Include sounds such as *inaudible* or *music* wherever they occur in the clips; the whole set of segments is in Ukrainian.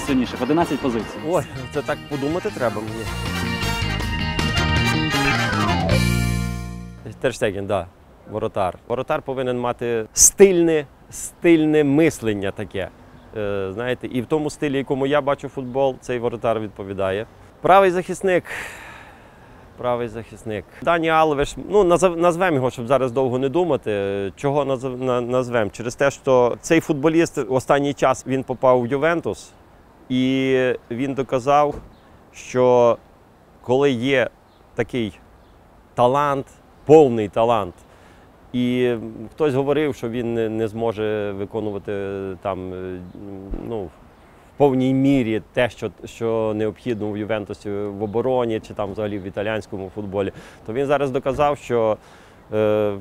найсильніших? 11 позицій. Ой, це так подумати треба мені. Терштеген, да, воротар. Воротар повинен мати стильне, стильне мислення таке. Е, знаєте, і в тому стилі, якому я бачу футбол, цей воротар відповідає. Правий захисник. Правий захисник. Дані Алвеш, ну назвемо його, щоб зараз довго не думати. Чого назв- на- назвемо? Через те, що цей футболіст останній час він попав в Ювентус, і він доказав, що коли є такий талант, повний талант, і хтось говорив, що він не, зможе виконувати там е, ну, в повній мірі те, що, що необхідно в Ювентусі в обороні чи там взагалі в італійському футболі, то він зараз доказав, що е,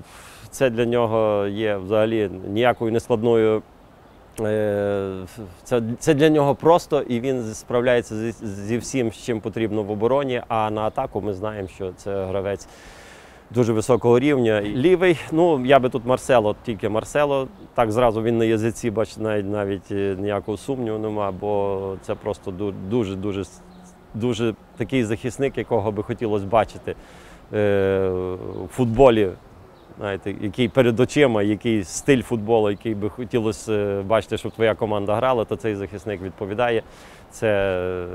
це для нього є взагалі ніякою нескладною. Е, Це, це для нього просто, і він справляється зі, зі всім, з чим потрібно в обороні. А на атаку ми знаємо, що це гравець дуже високого рівня. Лівий, ну я би тут Марсело, тільки Марсело. Так зразу він на язиці, бач, навіть навіть е, ніякого сумніву нема, бо це просто дуже, дуже, дуже такий захисник, якого би хотілося бачити е, в футболі. Знаєте, який перед очима, який стиль футболу, який би хотілося е, бачити, щоб твоя команда грала, то цей захисник відповідає. Це е,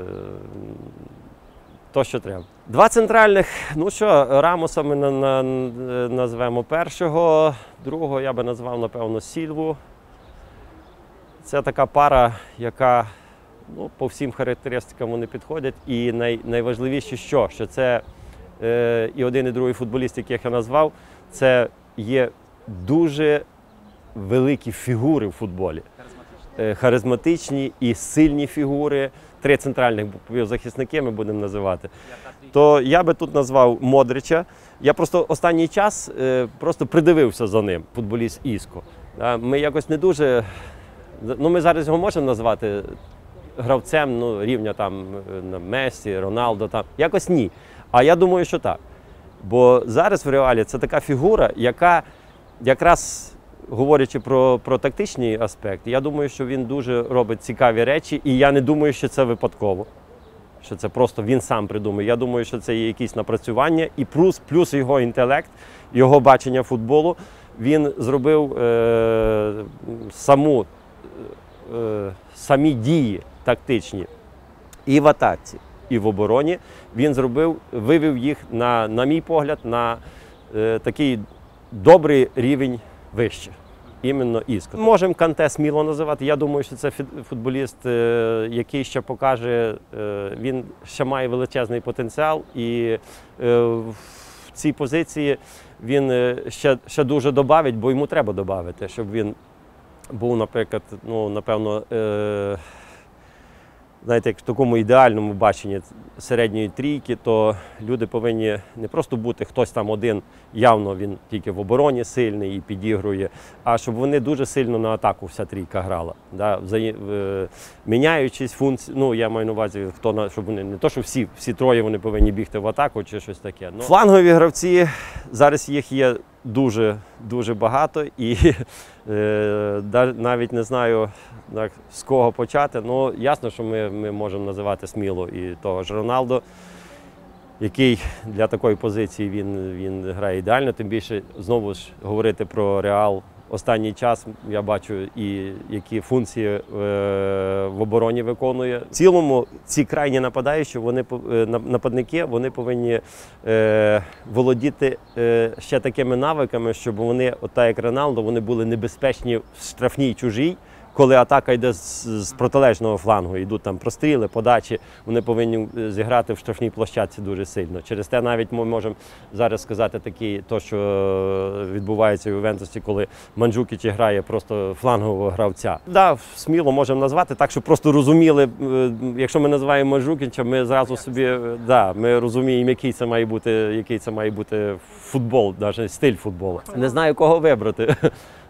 то, що треба. Два центральних. Ну що, Рамоса ми на, на, назвемо першого, другого я би назвав, напевно, Сільву. Це така пара, яка ну, по всім характеристикам вони підходять. І най, найважливіше, що, що це е, і один, і другий футболіст, яких я назвав, це є дуже великі фігури в футболі. Е, Харизматичні і сильні фігури. Три центральних захисники ми будемо називати. То я би тут назвав Модрича. Я просто останній час е, просто придивився за ним, футболіст Іско. Ми якось не дуже. Ну, ми зараз його можемо назвати гравцем ну, рівня там е, Месі, Роналдо. Там. Якось ні. А я думаю, що так. Бо зараз в реалі це така фігура, яка якраз говорячи про, про тактичний аспект, я думаю, що він дуже робить цікаві речі, і я не думаю, що це випадково. Що це просто він сам придумає. Я думаю, що це є якісь напрацювання, і плюс, плюс його інтелект, його бачення футболу. Він зробив е, саму, е, самі дії тактичні і в атаці, і в обороні. Він зробив, вивів їх, на, на мій погляд, на е, такий добрий рівень вище. Іменно Іско. Можемо Канте сміло називати. Я думаю, що це футболіст, е, який ще покаже, е, він ще має величезний потенціал, і е, в цій позиції він ще, ще дуже додавить, бо йому треба додати, щоб він був, наприклад, ну, напевно, знаєте, як в такому ідеальному баченні середньої трійки, то люди повинні не просто бути хтось там один, явно він тільки в обороні сильний і підігрує, а щоб вони дуже сильно на атаку вся трійка грала. Да? е, Міняючись функції, ну я маю на увазі, хто на щоб вони не то, що всі, всі троє вони повинні бігти в атаку чи щось таке. Ну, флангові гравці зараз їх є дуже дуже багато, і *laughs* е, навіть не знаю так, з кого почати. Ну ясно, що ми, ми можемо називати сміло і того ж Роналдо, який для такої позиції він, він грає ідеально. Тим більше знову ж говорити про Реал. Останній час я бачу і які функції е, в обороні виконує. В цілому ці крайні нападаючі, вони е, нападники, вони повинні е, володіти ще такими навиками, щоб вони, от так як Роналдо, вони були небезпечні в штрафній чужій. Коли атака йде з, з протилежного флангу, йдуть там простріли, подачі, вони повинні е, зіграти в штрафній площадці дуже сильно. Через те навіть ми можемо зараз сказати такі, то, що е, відбувається в Ювентусі, коли Манджукіч грає просто флангового гравця. Да, сміло можемо назвати так, щоб просто розуміли, е, якщо ми називаємо Манджукіча, ми зразу собі да, ми розуміємо, який це має бути, який це має бути футбол, навіть стиль футболу. Не знаю, кого вибрати.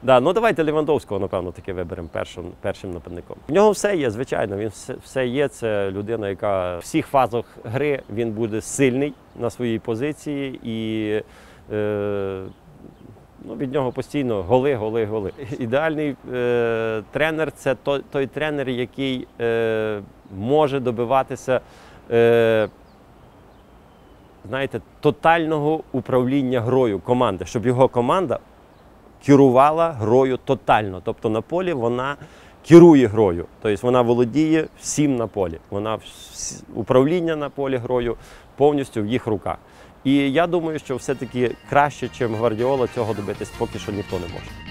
Да, ну давайте Лівандовського, напевно, таки виберемо першим, першим нападником. В нього все є, звичайно. Він все, все є. Це людина, яка в всіх фазах гри він буде сильний на своїй позиції і. Е, ну, від нього постійно голи, голи, голи. Ідеальний е, тренер це той, той тренер, який е, може добиватися. Е, знаєте, тотального управління грою команди, щоб його команда керувала грою тотально. Тобто на полі вона керує грою. Тобто вона володіє всім на полі. Вона управління на полі грою повністю в їх руках. І я думаю, що все-таки краще, ніж Гвардіола, цього добитись поки що ніхто не може.